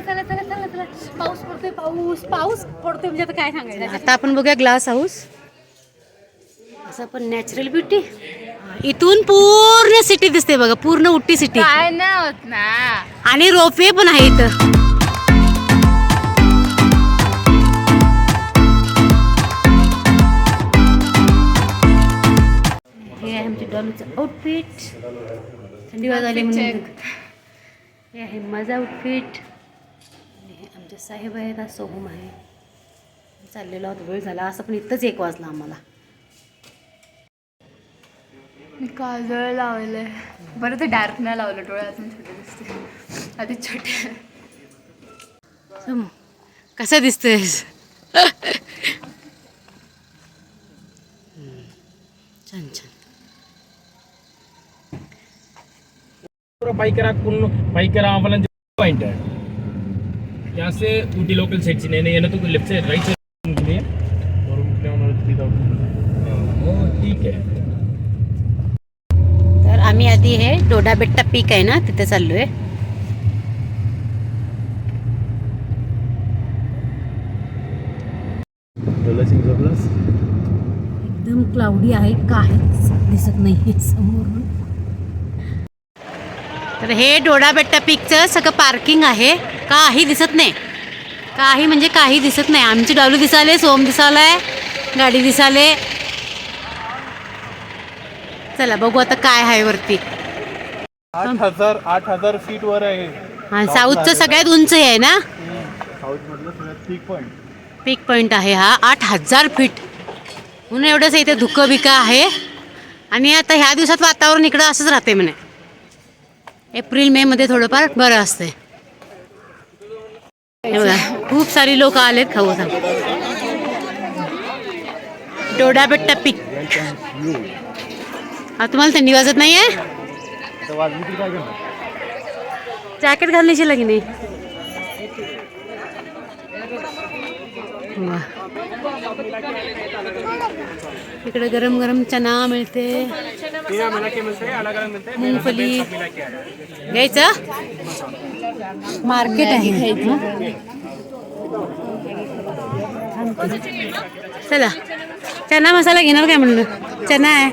चला चला चला चला. चला पाऊस पडतोय पाऊस पाऊस पडतोय म्हणजे आता काय सांगायचं? आता आपण बघूया ग्लास हाऊस. असं पण नॅचरल ब्युटी इथून पूर्ण सिटी दिसते बघा पूर्ण उट्टी सिटी काय नाही होत ना. आणि रोपवे पण आहे इथं हे आहे आमचे डॉलूचं आउटफिट थंडी वाज आली म्हणून हे आहे माझं आउटफिट साहेब आहेत हा सोहम आहे. चाललेलो आहोत वेळ झाला. असं पण इथंच एक वाजला आम्हाला. मी काजळ लावलंय. बरं ते डार्क नाही लावलं डोळे अजून छोटे दिसते आधी छोटे सम, कसं दिसतंयस? छान छान. पाइकरा कुन पाइकरा अवलन पॉइंट है यहाँ से ऊटी लोकल साइड से नहीं ये ना तो लेफ्ट साइड राइट साइड के लिए हो ठीक है तर आम्ही आधी हे डोडा बेट्टा पीक आहे ना तिथे चाललोय. एकदम क्लाउडी आहे काहीच दिसत नाही समोरून. तर हे डोडा बेट्टा पीकचं सगळं पार्किंग आहे. काही दिसत नाही. काही म्हणजे काही दिसत नाही. आमची डालू दिसाले सोम दिसालाय गाडी दिसाले चला बघू आता काय आहे वरती. आठ हजार आठ हजार फीट वर आहे. हा साऊथचं सगळ्यात उंच आहे ना? साऊथ मधलं सगळ्यात पीक पॉइंट पीक पॉईंट आहे हा. आठ हजार फीट म्हणून एवढंच इथे धुकं बिकं आहे. आणि आता ह्या दिवसात वातावरण इकडं असंच राहते म्हणे. एप्रिल मे मध्ये थोडंफार बरं असते बघा खूप सारी लोक आलेत खाऊ सांग. डोडा बेट्टा पीक. हा तुम्हाला थंडी वाजत नाही आहे जॅकेट घालण्याची लगी नाही? इकडे गरम गरम चना मिळते. मुंगफली. घ्यायचं? मार्केट आहे. चला. चना मसाला घेणार काय म्हणलं? चना आहे.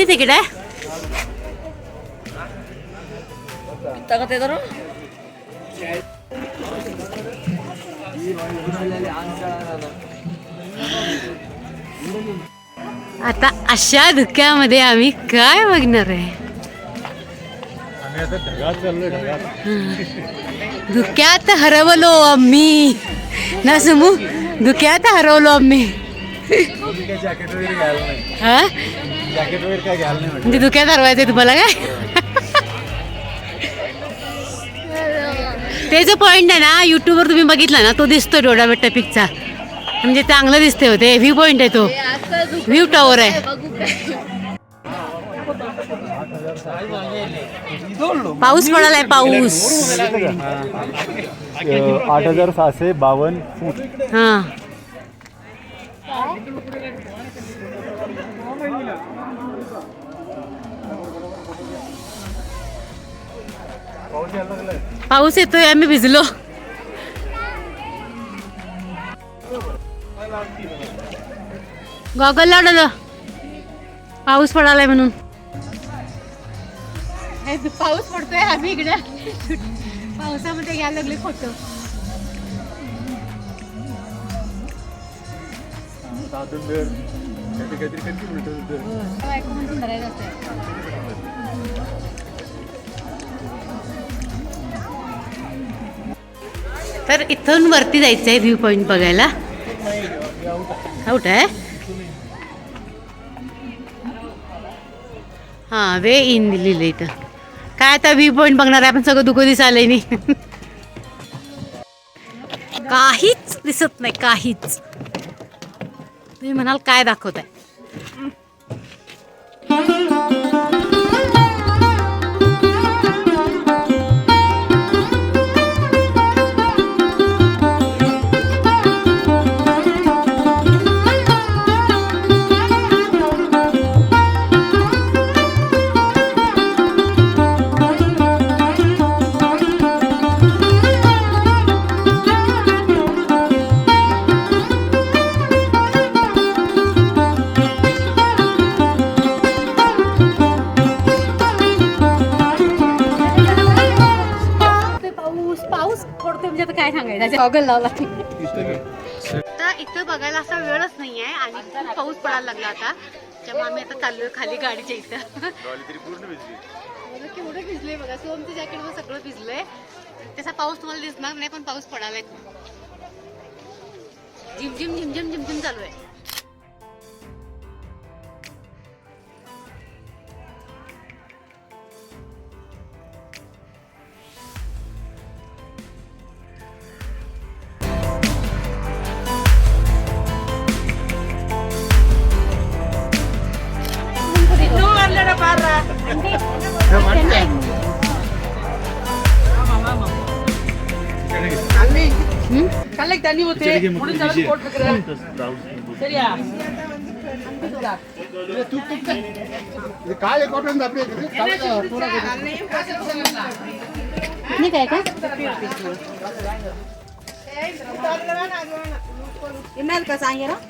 किती तिकीट आहे आता अशा धुक्यामध्ये आम्ही काय बघणार आहे धुक्यात हरवलो आम्ही ना समू धुक्यात हरवलो आम्ही हा जॅकेट वगैरे काय घ्यायला नाही म्हणजे धुक्यात हरवायचंय तुम्हाला काय? ते जो पॉईंट आहे ना युट्यूबवर तुम्ही बघितला ना तो दिसतो डोडा बेट्टा पिकचा म्हणजे चांगलं दिसते होते व्ह्यू पॉईंट आहे तो. व्ह्यू टॉवर आहे. पाऊस पडालाय पाऊस. आठ हजार सहाशे बावन्न फूट. हा. पाऊस येतोय आम्ही भिजलो. गॉगल लावलं पाऊस पडालाय म्हणून. पाऊस पडतोय आम्ही इकडे. पावसामध्ये घ्यायला लागले फोटो काहीतरी काहीतरी तर इथून वरती जायचं आहे व्ह्यू पॉईंट बघायला. आऊट आहे हां वे इन लिहिलं इथं. काय आता व्ह्यू पॉईंट बघणार आहे? आपण सगळं दुःख दिसायला नाही काहीच दिसत नाही काहीच. तुम्ही म्हणाल काय दाखवत सांगायचं गॉगल लावला आता इथं बघायला असा वेळच नाही आहे आणि खूप पाऊस पडायला लागला आता. त्यामुळे आम्ही आता चाललोय खाली गाडीच्या इथं. केवढं भिजलंय बघा. सोमचं जॅकेट वर सगळं भिजलंय. तसा पाऊस तुम्हाला दिसणार नाही पण पाऊस पडालाय झिम झिम झिम झिम ஊத்து முடிஞ்ச அளவுக்கு போட்டுக்கிறேன் சரியா? இது என்ன இருக்கா சாயங்காலம்?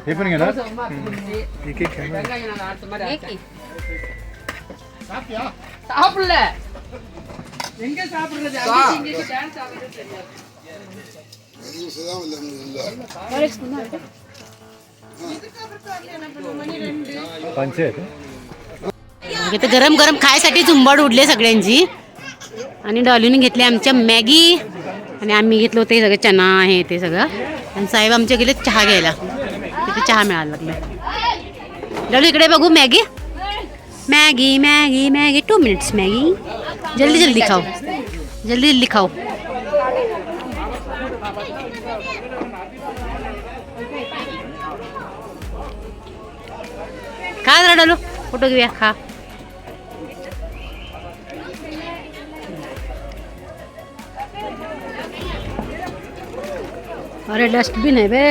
हे पण घेणार एक एक घ्या சாப்பிடல எங்க சாப்பிடுறது அப்படி இங்க டான்ஸ் ஆகுறது தெரியாது पंचायत इथे गरम गरम खायसाठी झुंबड उडले सगळ्यांची आणि डॉलीने घेतले आमच्या मॅगी आणि आम्ही घेतलं होते सगळं चना आहे ते सगळं. आणि साहेब आमच्या गेले चहा घ्यायला. तिथे चहा मिळायला लागला. डॉली इकडे बघू Maggi. Maggi Maggi Maggi. Two minutes Maggi. जल्दी जल्दी खाओ जल्दी जल्दी खाओ खा जरा डालू फोटो घेऊया खा. अरे डस्टबिन आहे बे.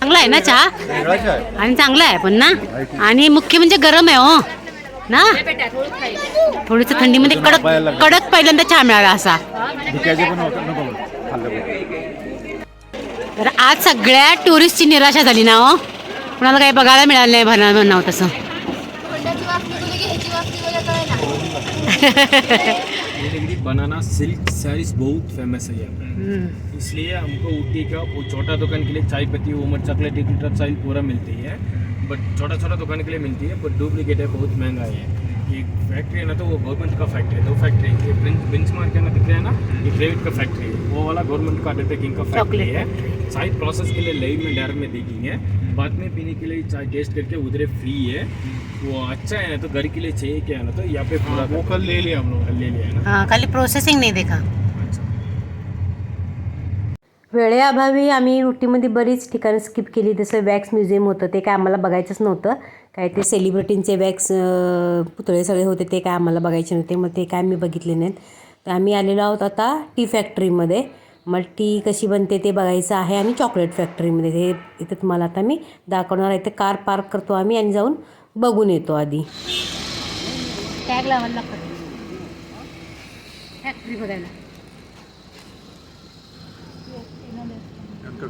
चांगला आहे ना चहा? आणि चांगला आहे पण ना? आणि मुख्य म्हणजे गरम आहे हो. ना? थोडीस थंडीमध्ये कडक कडक पहिल्यांदा चहा मिळाला असा. तर आज सगळ्या टुरिस्टची निराशा झाली ना हो. कुणाला काही बघायला मिळालं नाही भरणार म्हणावं तसं. ये डिग्री बनाना सिल्क साड़ीज बहुत फ़ेमस है यहाँ पे। इसलिए हमको ऊटी का वो छोटा दुकान के लिए चाय पत्ती उमर चॉकलेट लीटर चाय पूरा मिलती है। बट छोटा छोटा दुकान के लिए मिलती है बट डुप्लीकेट है बहुत महँगा है। एक फैक्ट्री है ना तो वो गवर्नमेंट का फैक्ट्री है दो फैक्ट्री है। ये बेंच बेंच मार्क है ना दिख रहा है ना? ये प्राइवेट का फैक्ट्री है। वो वाला गवर्नमेंट का अंडरटेकिंग का फैक्ट्री है। चाय प्रोसेस के लिए लाइव में डायरेक्ट में देखेंगे। बाद में पीने के लिए चाय टेस्ट करके उधर फ्री है। वो अच्छा है ना तो घर के लिए चाहिए क्या है ना तो यहाँ पे पूरा वो कल ले लिया हम लोग ले लिया है ना। हां खाली प्रोसेसिंग नाही देखा। वेळेअभावी आम्ही उटीमध्ये बरीच ठिकाणं स्किप केली जसं वॅक्स म्युझियम होतं ते काय आम्हाला बघायचंच नव्हतं. काय ते सेलिब्रिटींचे वॅक्स पुतळे सगळे होते ते काय आम्हाला बघायचे नव्हते मग ते काय आम्ही बघितले नाहीत. तर आम्ही आलेलो आहोत आता टी फॅक्टरीमध्ये मग टी कशी बनते ते बघायचं आहे आणि चॉकलेट फॅक्टरीमध्ये ते इथं तुम्हाला आता मी दाखवणार आहे. ते कार पार्क करतो आम्ही आणि जाऊन बघून येतो आधी. टॅग लावायला लागतं. फॅक्टरी बघायला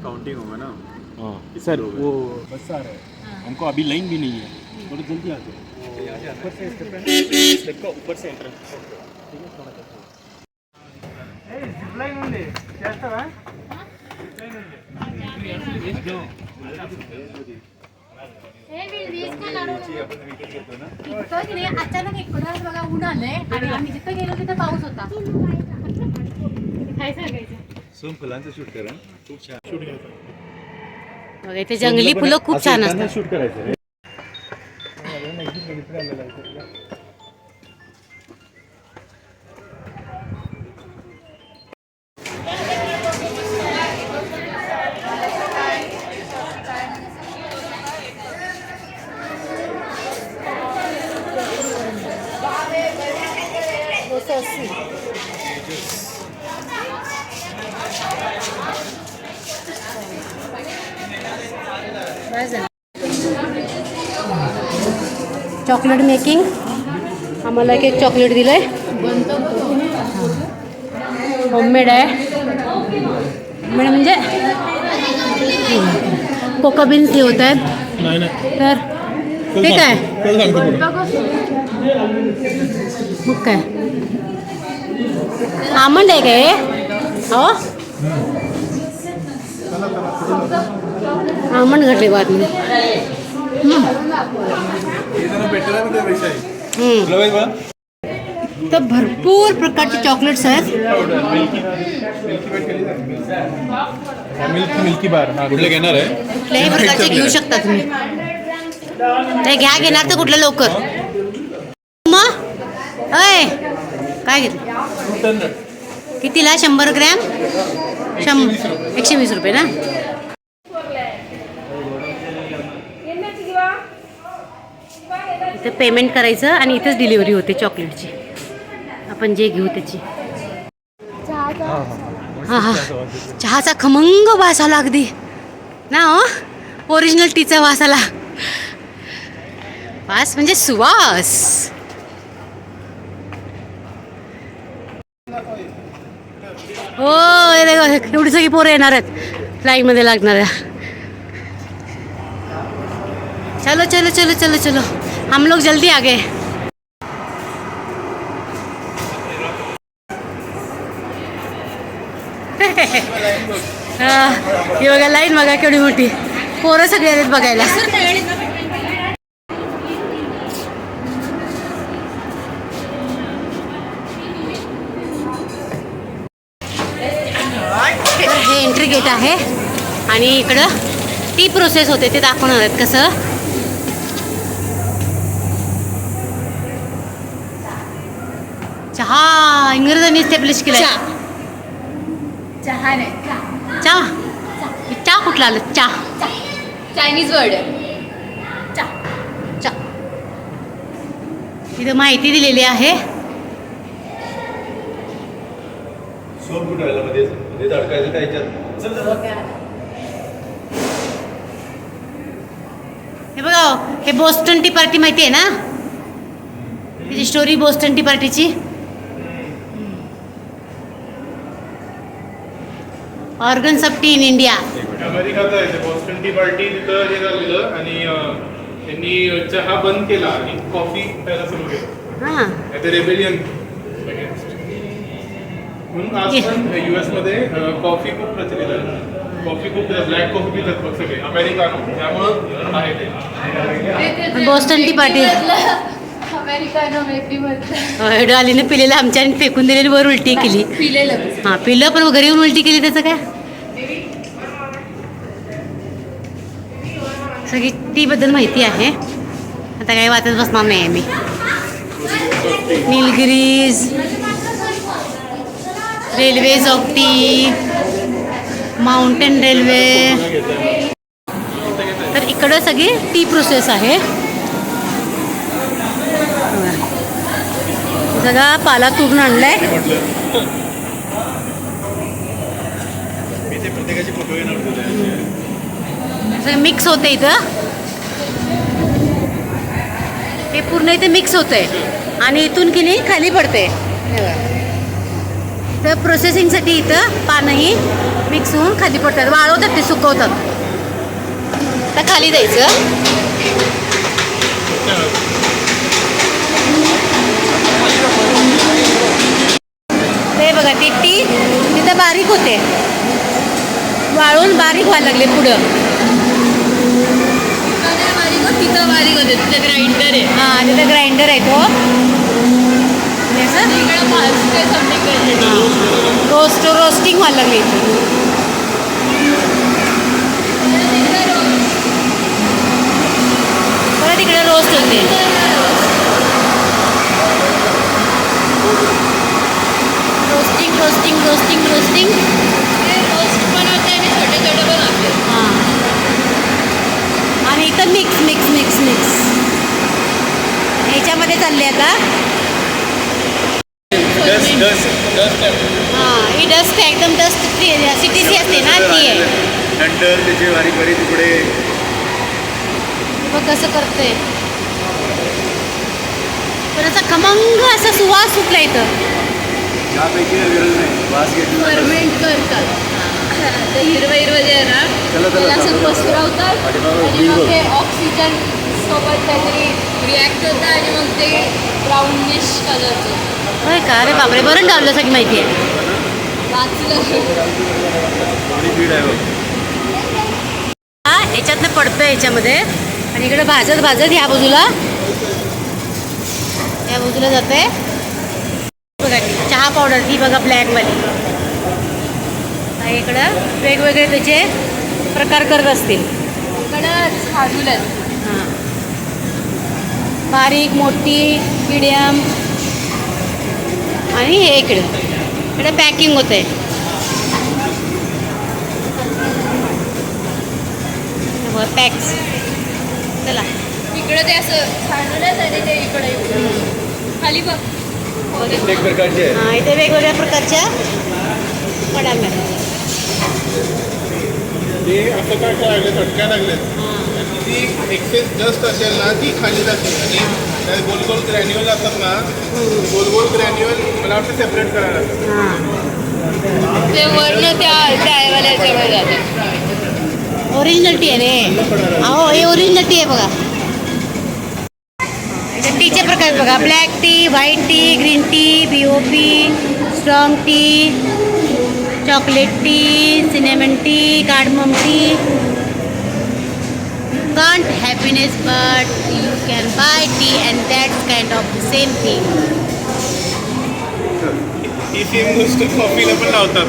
काउंटिंग होगा ना. हाँ. सर वो बस आ रहा है हमको अभी लाइन भी नहीं है. थोड़ा जल्दी आ जाओ. ऊपर से देखो ऊपर से एंट्रेंस अचानक इकडं बघा ऊन आलंय आणि आम्ही जिथं गेलो तिथं पाऊस होता. काय सांगायचं फुलांचं शूट करा. खूप छान. बघा इथे जंगली फुलं खूप छान असतात. शूट करायचं चॉकलेट मेकिंग. आम्हाला एक एक चॉकलेट दिलंय. होममेड आहे. होममेड म्हणजे कोका बीन्स हे होत आहेत. तर हे काय? मग काय आमंड आहे. काय हो? आमंड घातले बातमी. तर भरपूर प्रकारचे चॉकलेट्स आहेत. मिल्की मिल्की बार कुठले घेणार आहे? कुठल्याही प्रकारचे घेऊ शकता तुम्ही. ते घ्या घेणार तर कुठलं लवकर. मग अय काय घेतलं? कितीला? शंभर ग्रॅम? शं एकशे वीस रुपये ना? इथं पेमेंट करायचं आणि इथंच डिलिव्हरी होते चॉकलेटची आपण जे घेऊ त्याची. हा हा चहाचा खमंग वास आला अगदी ना हो? ओरिजिनल टीचा वास आला वास म्हणजे सुवास. हो देखो, एवढी सगळी पोरं येणार आहेत. लाईनमध्ये लागणाऱ्या. चलो चलो चलो चलो चलो. हम लोग जल्दी आ गए। बघा लाईन बघा केवढी मोठी. पोरं सगळे आहेत बघायला. हे एंट्री गेट आहे. आणि इकडं टी प्रोसेस होते ते दाखवणार आहेत कसं. चहा इंग्रजांनी इस्टॅब्लिश केला चहा. नाही चहा. चहा. चहा कुठला आलं? चहा. चायनीज वर्ड चहा. इथं माहिती दिलेली आहे. हे बघा हो, हे बोस्टन टी पार्टी माहिती आहे ना? तिची स्टोरी बोस्टन टी पार्टीची organs of tea in India. अमेरिकात आहे ते बॉस्टन टी पार्टी तिथं हे झालेलं आणि त्यांनी चहा बंद केला आणि कॉफी प्यायला सुरू केलं. हां. ते रेबेलियन म्हणून आज पण युएसमध्ये अं, कॉफी खूप प्रचलित आहे. कॉफी खूप ब्लॅक कॉफी पितात बघ सगळे अमेरिकानो त्यामुळं आहे ते. बोस्टन टी पार्टी अमेरिकानो पिलेलं आमच्या आणि फेकून दिलेली वर उलटी केली. पिलेलं. हां पिलं पण घरी येऊन उलटी केली त्याचं काय? सगळी टीबद्दल माहिती आहे. आता काही वाचत बसणार नाही आहे मी निलगिरीज रेल्वे चौकटी टी माउंटेन रेल्वे. तर इकडं सगळी टी प्रोसेस आहे. सगळा पाला तुरून आणलाय. प्रत्येकाची फोटो घेणार होतो सगळं मिक्स होते इथं. हे पूर्ण इथे मिक्स होतंय. आणि इथून की नाही खाली पडते तर प्रोसेसिंगसाठी इथं पानंही मिक्स होऊन खाली पडतात. वाळवतात ते सुकवतात. तर खाली जायचं ते बघा ती टी तिथं बारीक होते. वाळून बारीक व्हायला लागले पुढं तिथं बारीक होते तिथं ग्राइंडर आहे हां तिथं ग्राइंडर आहे तो आणि असं इकडे भाजते समथिंग रोस्ट रोस्टिंग व्हायला लागली परत इकडे रोस्ट होते roasting roasting roasting roasting roast पण होते आणि छोटे छोटे पण होते हां आणि इथं मिक्स मिक्स मिक्स मिक्स ह्याच्यामध्ये चालले आता. डस्ट डस्ट डस्ट हां ही डस्ट एकदम डस्ट सिटीची असते ना ती आहे. नंतर त्याचे बारीक बारीक तुकडे बघ कसं करते पण असा खमंग असा सुवास सुटला इथं. यापैकी गरज नाही. वास घेतला करतात. ते हिरवं हिरवं जे आहे ना त्याला असं. पसरवतात आणि मग. ते ऑक्सिजन सोबत काहीतरी रिॲक्ट होतं आणि मग ते ब्राउनिश कलरचं होय का? अरे बापरे बरं लावलं सगळी माहिती आहे. हा याच्यातनं पडतं याच्यामध्ये. आणि इकडे भाजत भाजत ह्या बाजूला. या बाजूला जाते बघा ती चहा पावडर ती बघा ब्लॅकवाली इकडं वेगवेगळे त्याचे प्रकार करत असतील. इकडं हां. बारीक मोठी मिडियम. आणि हे इकडे. इकडे पॅकिंग होते पॅक्स चला. इकडे ते असं आहेत आणि ते इकडे खाली बघ. प्रकारचे आहे हां इथे वेगवेगळ्या प्रकारच्या पड्या मिळतात. ते असं काय लागलेत? ती एक्सेस डस्ट असेल ना ती खाली जाते. आणि त्या गोल गोल ग्रॅन्युअल असतात ना गोल गोल ग्रॅन्युअल मला वाटतं सेपरेट करायला लागतं हां. ते वरनं त्या जातात ओरिजिनल टी आहे रे. अहो हे ओरिजिनल टी आहे बघा. टीचे प्रकार बघा. Black tea white tea green tea B O P strong tea chocolate tea cinnamon tea cardamom tea can't happiness but you can buy tea and that's kind of the same thing. ही same गोष्ट कॉफीला पण लावतात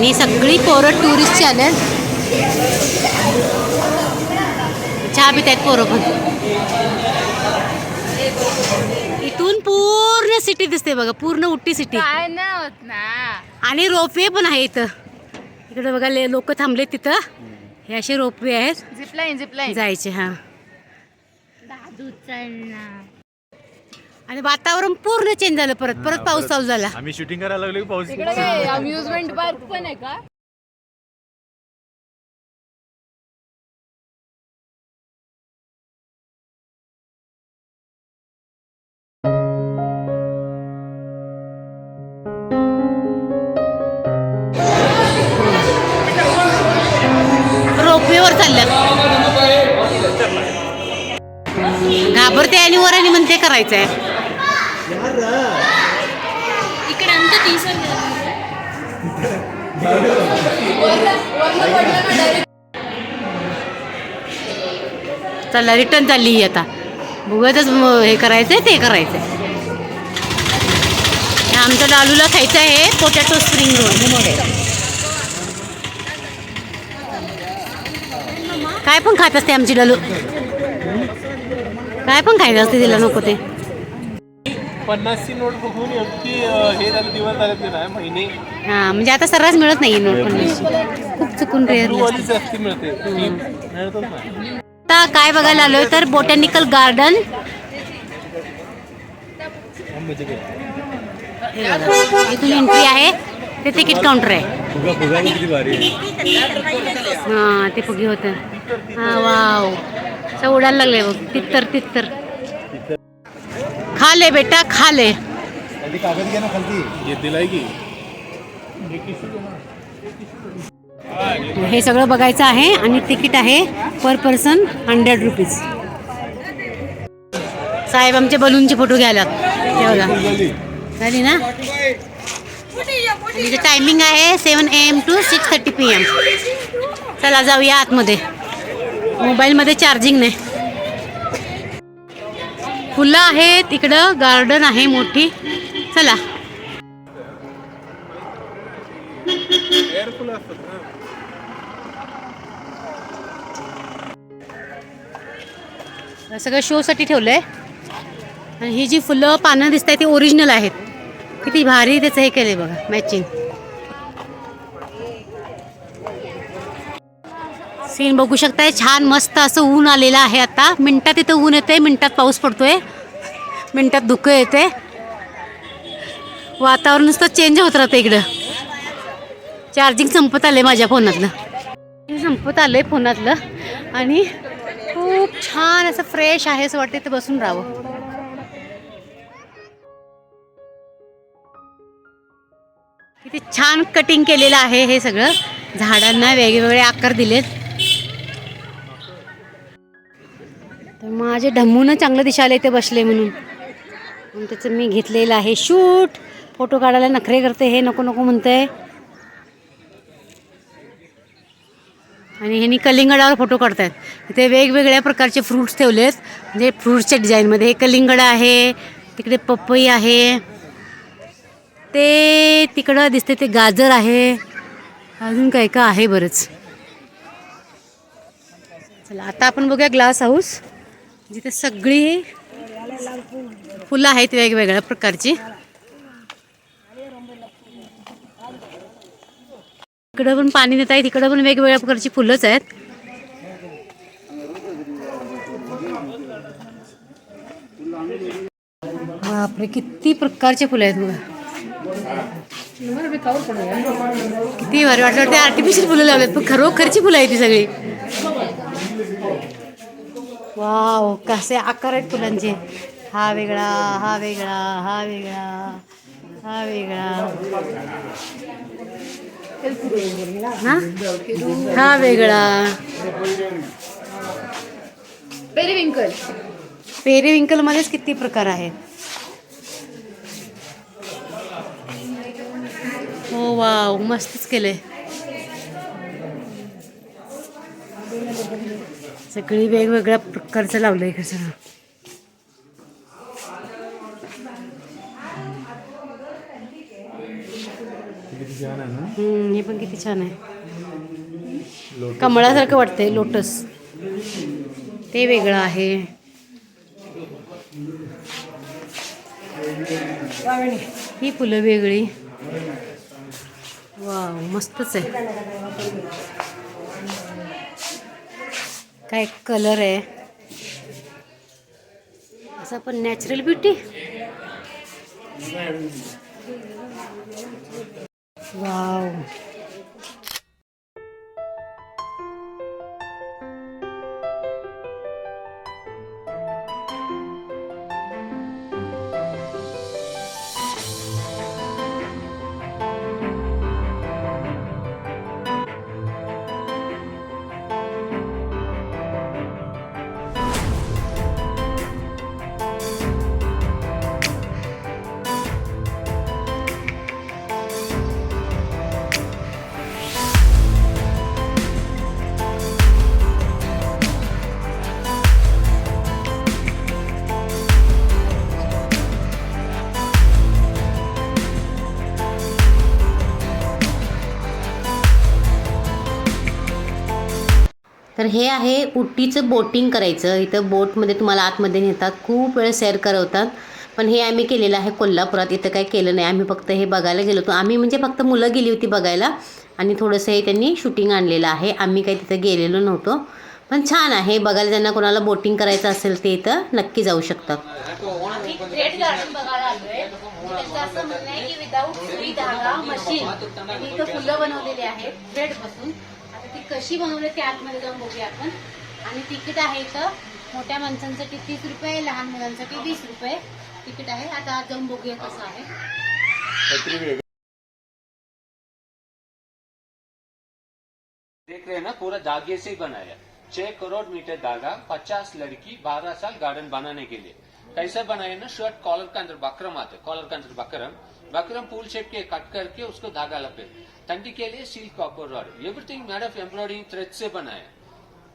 मी सगळी पोरं टुरिस्टची आले चहा पित आहेत पोरं पण. इथून पूर्ण सिटी दिसते बघा पूर्ण उट्टी सिटी. काय नाही होत ना. आणि रोपवे पण आहे इथं. इकडे बघा लोक थांबले तिथं. हे असे रोपवे आहेत. Zipline zipline. जायचे हा. दादू ना आणि वातावरण पूर्ण चेंज झालं परत. परत पाऊस चालू झाला. आम्ही शूटिंग करायला लागलो की पाऊस अम्युजमेंट पार्क पण आहे का? चालल्यात घाबरते आणि वर आणि म्हणते करायचं आहे चला रिटर्न चालली ही आता. बघतच हे करायचंय ते करायचंय. हे आमचं डालूला खायचं आहे पोटॅटो स्प्रिंग रोल. काय पण खात असते आमची डालू काय पण खायचं असते तिला नको ते. पन्नासची नोट बघून इतकी अं, हे झालं दिवस झाले ते नाही महिने. हां म्हणजे आता सर्रास मिळत नाही नोट पण खूप चुकून रेअर ट्रूवाली जास्ती मिळते. ती मिळतच नाही. आता काय बघायला आलोय तर बोटॅनिकल गार्डन. इथून एंट्री आहे. ते तिकीट काउंटर आहे. फुगा फुगा बघ किती भारी आहे. हां ते फुगे होतं. हां वाव. उडायला लागले बघ. तित्तर तित्तर. खा ले बेटा खा ले आणि ती कागद घ्या ना खालती. हे दिलाय की. हे सगळं बघायचं आहे आणि तिकीट आहे पर पर्सन हंड्रेड रुपीज. साहेब आमचे बलूनचे फोटो घ्यायला बघा. झाली ना? टायमिंग आहे seven A M two six thirty P M चला जाऊया आतमध्ये. मोबाईलमध्ये चार्जिंग नाही. फुलं आहेत इकडं गार्डन आहे मोठी. चला. सगळं शोसाठी ठेवलं आहे आणि ही जी फुलं पानं दिसत आहेत ती ओरिजिनल आहेत. किती भारी त्याचं हे केलं बघा मॅचिंग सीन बघू शकताय. छान मस्त असं ऊन आलेलं आहे आता. मिनटात इथं ऊन येते मिनटात पाऊस पडतोय. मिनटात धुकं येते वातावरण नुसतं चेंज होत राहतं इकडं. चार्जिंग संपत आलंय माझ्या फोनातलं. संपत आलंय फोनातलं. आणि खूप छान असं फ्रेश आहे असं वाटतं इथं बसून राहावं. किती छान कटिंग केलेलं आहे हे सगळं. झाडांना वेगवेगळे आकार दिलेत. माझे ढम्मून चांगलं दिसायला इथे बसले म्हणून. म्हणून त्याचं मी घेतलेलं आहे शूट. फोटो काढायला नखरे करते हे नको नको म्हणतंय आणि ह्यांनी कलिंगडावर फोटो काढतात इथे वेगवेगळ्या प्रकारचे फ्रूट्स ठेवलेत. म्हणजे फ्रूट्सच्या डिझाईनमध्ये हे कलिंगड आहे तिकडे पपई आहे. ते तिकडं दिसते ते गाजर आहे. अजून काय का आहे बरंच. चला आता आपण बघूया ग्लास हाऊस. जिथे सगळी फुलं आहेत वेगवेगळ्या प्रकारची. इकडं पण पाणी देत आहे तिकडं पण वेगवेगळ्या प्रकारची फुलंच आहेत. बापरे किती प्रकारचे फुलं आहेत बघा. किती भारी वाटतं ते आर्टिफिशियल फुलं लावलेत पण खरोखरची फुलं आहेत ती सगळी. वाव कसे आकार आहेत फुलांचे. हा वेगळा हा वेगळा हा वेगळा हा वेगळा. हा? वेगळा. पेरीविंकल पेरीविंकल मध्येच किती प्रकार आहेत? हो वाव मस्तच केलंय. सगळी वेगवेगळ्या प्रकारचं लावलं इकडे सगळं. हे पण किती छान आहे. कमळासारखं वाटतंय लोटस. ते वेगळं आहे. ही फुलं वेगळी. वाव मस्तच आहे. काय कलर आहे? असं पण नॅचरल ब्युटी वाव तर हे आहे उटीचं बोटिंग करायचं. इथं बोटमध्ये तुम्हाला आतमध्ये नेतात खूप वेळ सैर करवतात. पण हे आम्ही केलेलं आहे कोल्हापुरात इथं काही केलं नाही. आम्ही फक्त हे बघायला गेलो होतो. आम्ही म्हणजे फक्त मुलं गेली होती बघायला आणि थोडंसं हे त्यांनी शूटिंग आणलेलं आहे. आम्ही काही तिथं गेलेलो नव्हतो. पण छान आहे. बघायला ज्यांना कोणाला बोटिंग करायचं असेल ते इथं नक्की जाऊ शकतात. मशीन कशी बनवली ते आतमध्ये जाऊन बघूया आपण. आणि तिकीट आहे इथं. मोठ्या माणसांसाठी तीस रुपये लहान मुलांसाठी वीस रुपये तिकीट आहे. आता आत जाऊन बघूया कसं आहे. देख रहे हैं ना पूरा धागे से ही बनाया छह करोड़ मीटर धागा पचास लड़की बारह साल गार्डन बनाने के लिए। कैसे बनाया ना शर्ट कॉलर के अंदर बकरम आते कॉलर के अंदर बकरम। बकरम फूल शेप के कट करके उसको धागा लपेट। ठंडी के लिए silk copper rod everything made of embroidering thread से बनाया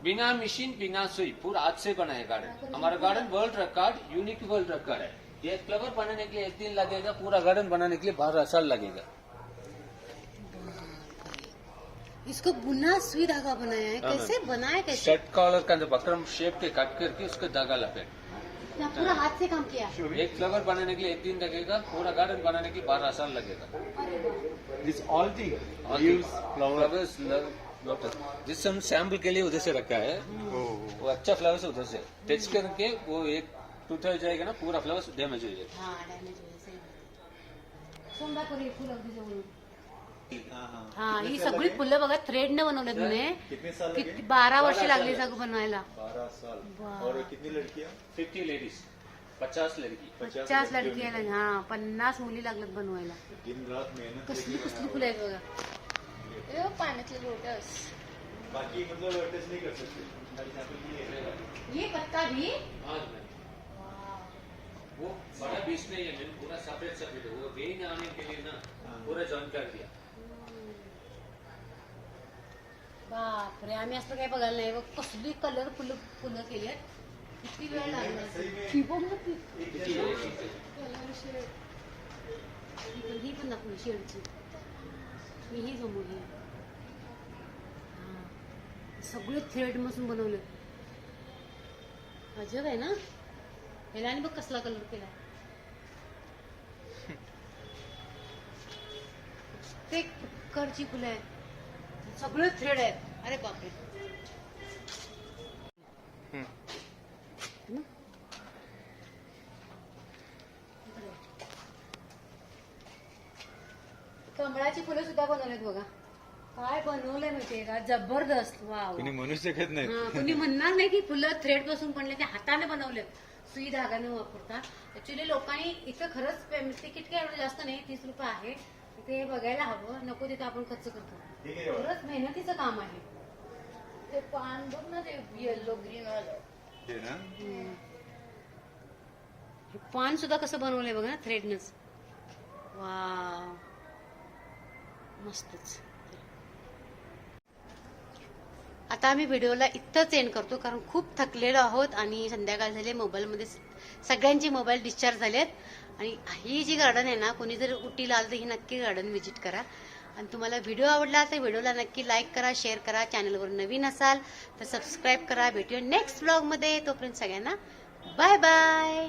बिना मशीन बिना सुई पूरा हाथ से बनाया गार्डन हमारा garden world record unique world record है। ये फ्लावर बनाने के लिए एक दिन लगेगा पूरा गार्डन बनाने के लिए बारह साल लगेगा। इसको बुना सुई धागा बनाया है। कैसे? बनाया कैसे? शर्ट कॉलर के बकरम शेप के कट करके उसको धागा लपेट। पूरा हाथ से काम किया। एक फ्लावर बनाने के लिए एक दिन लगेगा पूरा गार्डन बनाने के लिए बारह साल लगेगा. और Leaves, flower. फ्लावर्स जिस हम सैंपल के लिए उधर से रखा है वो अच्छा फ्लावर्स उधर से। टच करके वो एक टूट हो जाएगा ना पूरा फ्लावर्स डैमेज हो जाएगा। हा हाँ. हाँ हा ही सगळी फुलं बघा म्हणे कितने साल लगे किती बारा वर्ष लागली सगळं बनवायला. बारह साल. वाह। और कितनी लड़कियां फिफ्टी लेडीज पचास लड़की. पचास लडकी आहे हा पन्नास मुली लागल्यात बनवायला. दिन रात मेहनत कसली कसली फुलं आहेत बघा. पाण्यातले लोटस बाकी मतलब टेस्ट नहीं कर सकते ये है। पत्ता भी वो बड़ा बीच नहीं है मैम. पूरा सेपरेट है. वो रेंज आने के लिए ना पूरा जॉइन कर दिया बापरे आम्ही असं काही बघायला नाही. बघ कसली कलर फुलं फुलं केली आहेत. किती वेळ लागला ही बघ ना ती. ही पण ही पण दाखवली शेडची. मी ही जमवली. हा. सगळे थ्रेड मसून बनवले. अजब आहे ना? ह्याला आणि बघ कसला कलर केला ते कुकरची फुलं आहेत. सगळे थ्रेड आहेत. अरे बापरे? कमळाची फुलं सुद्धा बनवलेत बघा. काय बनवलंय माहितीये का? जबरदस्त. कोणी म्हणू शकत नाही कोणी म्हणणार नाही की फुलं थ्रेडपासून बनले ते हाताने बनवलेत. सुई धागाने वापरता ऍक्च्युली लोकांनी इथं खरंच पेमेंट तिकीट काय एवढं जास्त नाही तीस रुपये आहे. ते बघायला हवं. नको तिथं आपण खर्च करतो. ठीक आहे खरंच मेहनतीचं काम आहे. ते पान बघ ना ते येलो ग्रीन वालं. ते ना? हे पान सुद्धा कसं बनवलंय बघा ना थ्रेडनच वा मस्तच. आता आम्ही व्हिडिओला इथंच एंड करतो कारण खूप थकलेलो आहोत आणि संध्याकाळ झाले मोबाईलमध्ये सगळ्यांचे मोबाईल डिस्चार्ज झालेत. आणि ही जी गार्डन आहे ना कोणी जर उटीला आलं तर ही नक्की गार्डन व्हिजिट करा. आणि तुम्हाला व्हिडिओ आवडला तर व्हिडिओला नक्की लाईक करा शेअर करा चॅनलवर नवीन असाल तर सबस्क्राईब करा. भेटूया नेक्स्ट ब्लॉगमध्ये तोपर्यंत सगळ्यांना बाय बाय